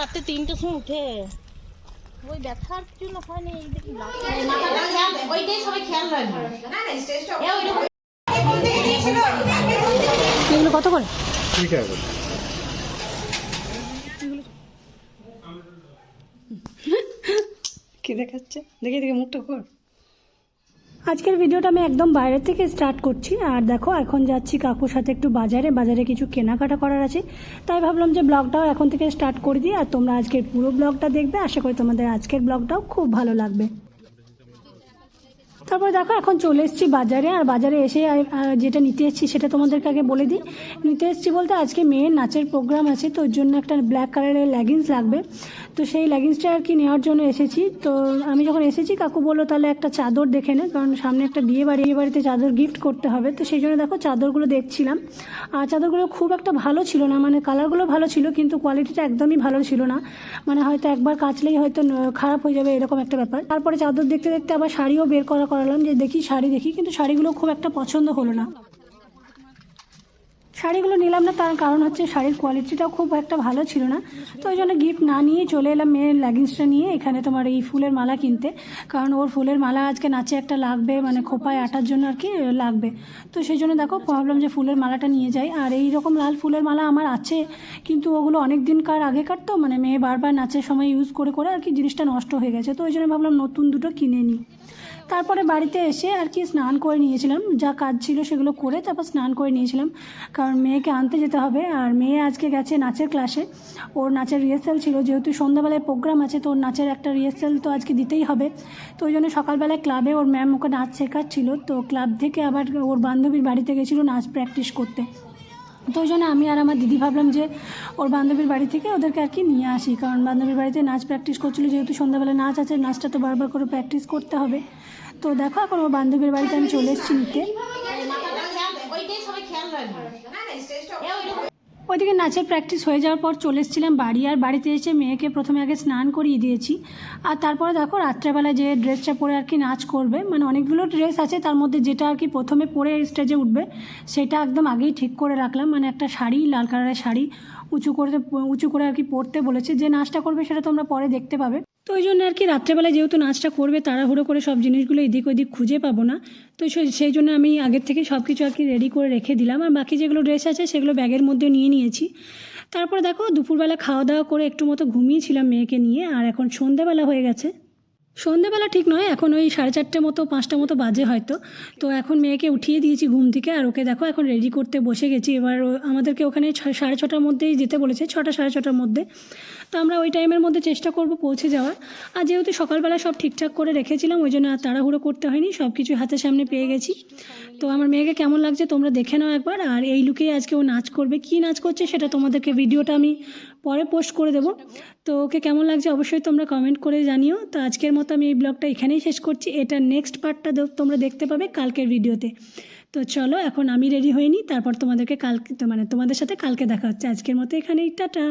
রাতে তিনটের সময় উঠে। ওই ব্যথার জন্য হয়নি এই দেখি ওইটাই সবাই খেয়াল রাখবে। এগুলো কত করে? ঠিক আছে কি দেখাচ্ছে? দেখি দেখি মুখটা কর আজকের ভিডিওটা আমি একদম বাইরে থেকে স্টার্ট করছি। আর দেখো, এখন যাচ্ছি কাকুর সাথে একটু বাজারে। বাজারে কিছু কেনাকাটা করার আছে। তাই ভাবলাম যে ব্লগটাও এখন থেকে স্টার্ট করে দিই। আর তোমরা আজকের পুরো ব্লগটা দেখবে। আশা করি তোমাদের আজকের ব্লগটাও খুব ভালো লাগবে। তারপর দেখো, এখন চলে এসেছি বাজারে, আর বাজারে এসে যেটা নিতে এসেছি সেটা তোমাদেরকে আগে বলে দিই। নিতে এসেছি বলতে আজকে মেয়ের নাচের প্রোগ্রাম আছে, তো ওর জন্য একটা ব্ল্যাক কালারের লেগিংস লাগবে। তো সেই লেগিংসটা আর কি নেওয়ার জন্য এসেছি। তো আমি যখন এসেছি, কাকু বলল তাহলে একটা চাদর দেখে নে, কারণ সামনে একটা বিয়ে বাড়ি, বিয়ে বাড়িতে চাদর গিফট করতে হবে। তো সেই জন্য দেখো, চাদরগুলো দেখছিলাম। আর চাদরগুলো খুব একটা ভালো ছিল না মানে কালারগুলো ভালো ছিল, কিন্তু কোয়ালিটিটা একদমই ভালো ছিল না। মানে হয়তো একবার কাচলেই হয়তো খারাপ হয়ে যাবে, এরকম একটা ব্যাপার। তারপরে চাদর দেখতে দেখতে আবার শাড়িও বের করা করালাম যে দেখি শাড়ি দেখি কিন্তু শাড়িগুলো খুব একটা পছন্দ হলো না। শাড়িগুলো নিলাম না, তার কারণ হচ্ছে শাড়ির কোয়ালিটিটাও খুব একটা ভালো ছিল না। তো ওই জন্য গিফট না নিয়ে চলে এলাম মেয়ের লেগিংসটা নিয়ে, এখানে তোমার এই ফুলের মালা কিনতে। কারণ ওর ফুলের মালা আজকে নাচে একটা লাগবে মানে খোপায় আটার জন্য আর কি লাগবে। তো সেই জন্য দেখো ভাবলাম যে ফুলের মালাটা নিয়ে যাই। আর এই রকম লাল ফুলের মালা আমার আছে, কিন্তু ওগুলো অনেক দিনকার আগেকার তো মানে মেয়ে বারবার নাচের সময় ইউজ করে করে আর কি জিনিসটা নষ্ট হয়ে গেছে। তো ওই জন্য ভাবলাম নতুন দুটো কিনে নিই। তারপরে বাড়িতে এসে আর কি স্নান করে নিয়েছিলাম। যা কাজ ছিল সেগুলো করে তারপর স্নান করে নিয়েছিলাম। কারণ মেয়েকে আনতে যেতে হবে। আর মেয়ে আজকে গেছে নাচের ক্লাসে ওর নাচের রিহার্সাল ছিল, যেহেতু সন্ধ্যাবেলায় প্রোগ্রাম আছে, তো ওর নাচের একটা রিহার্সাল তো আজকে দিতেই হবে। তো ওই জন্য সকালবেলায় ক্লাবে ওর ম্যাম ওকে নাচ শেখাচ্ছিল। তো ক্লাব থেকে আবার ওর বান্ধবীর বাড়িতে গেছিল নাচ প্র্যাকটিস করতে। তো ওই জন্য আমি আর আমার দিদি ভাবলাম যে ওর বান্ধবীর বাড়ি থেকে ওদেরকে আর কি নিয়ে আসি। কারণ বান্ধবীর বাড়িতে নাচ প্র্যাকটিস করছিল, যেহেতু সন্ধ্যাবেলা নাচ আছে, নাচটা তো বারবার করে প্র্যাকটিস করতে হবে। তো দেখো, এখন ওর বান্ধবীর বাড়িতে আমি চলে এসেছি নিতে ওইটাই সবাই খেয়াল রাখবে ওইদিকে নাচের প্র্যাকটিস হয়ে যাওয়ার পর চলে এসেছিলাম বাড়ি, আর বাড়িতে এসে মেয়েকে প্রথমে আগে স্নান করিয়ে দিয়েছি। আর তারপরে দেখো রাত্রেবেলা যে ড্রেসটা পরে আর কি নাচ করবে মানে অনেকগুলো ড্রেস আছে, তার মধ্যে যেটা আর কি প্রথমে পরে স্টেজে উঠবে, সেটা একদম আগেই ঠিক করে রাখলাম। মানে একটা শাড়ি, লাল কালারের শাড়ি উঁচু করে উঁচু করে আর কি পরতে বলেছে। যে নাচটা করবে সেটা তোমরা পরে দেখতে পাবে। তো ওই জন্য আর কি রাত্রেবেলায় যেহেতু নাচটা করবে, তাড়াহুড়ো করে সব জিনিসগুলো এদিক ওদিক খুঁজে পাবো না। তো সেই- জন্য আমি আগের থেকে সব কিছু আর কি রেডি করে রেখে দিলাম। আর বাকি যেগুলো ড্রেস আছে সেগুলো ব্যাগের মধ্যে নিয়ে নিয়েছি। তারপরে দেখো দুপুরবেলা খাওয়া দাওয়া করে একটু মতো ঘুমিয়েছিলাম মেয়েকে নিয়ে। আর এখন সন্ধেবেলা হয়ে গেছে। সন্ধেবেলা ঠিক নয়, এখন ওই সাড়ে চারটে মতো, পাঁচটা মতো বাজে হয়তো। তো এখন মেয়েকে উঠিয়ে দিয়েছি ঘুম থেকে, আর ওকে দেখো এখন রেডি করতে বসে গেছি। এবার আমাদেরকে ওখানে সাড়ে ছটার মধ্যেই যেতে বলেছে, ছটা, সাড়ে ছটার মধ্যে। তো আমরা ওই টাইমের মধ্যে চেষ্টা করব পৌঁছে যাওয়ার। আর যেহেতু সকালবেলা সব ঠিকঠাক করে রেখেছিলাম, ওই জন্য আর তাড়াহুড়ো করতে হয়নি সব কিছু হাতের সামনে পেয়ে গেছি। তো আমার মেয়েকে কেমন লাগছে তোমরা দেখে নাও একবার, আর এই লুকেই আজকে ও নাচ করবে। কী নাচ করছে সেটা তোমাদেরকে ভিডিওটা আমি পরে পোস্ট করে দেবো। তো ওকে কেমন লাগছে অবশ্যই তোমরা কমেন্ট করে জানিও। তো আজকের মতো আমি এই ব্লগটা এখানেই শেষ করছি। এটা নেক্সট পার্টটা তোমরা দেখতে পাবে কালকের ভিডিওতে তো। চলো, এখন আমি রেডি হইনি তারপর তোমাদেরকে কালকে মানে তোমাদের সাথে কালকে দেখা হচ্ছে। আজকের মতো এখানেই, টাটা!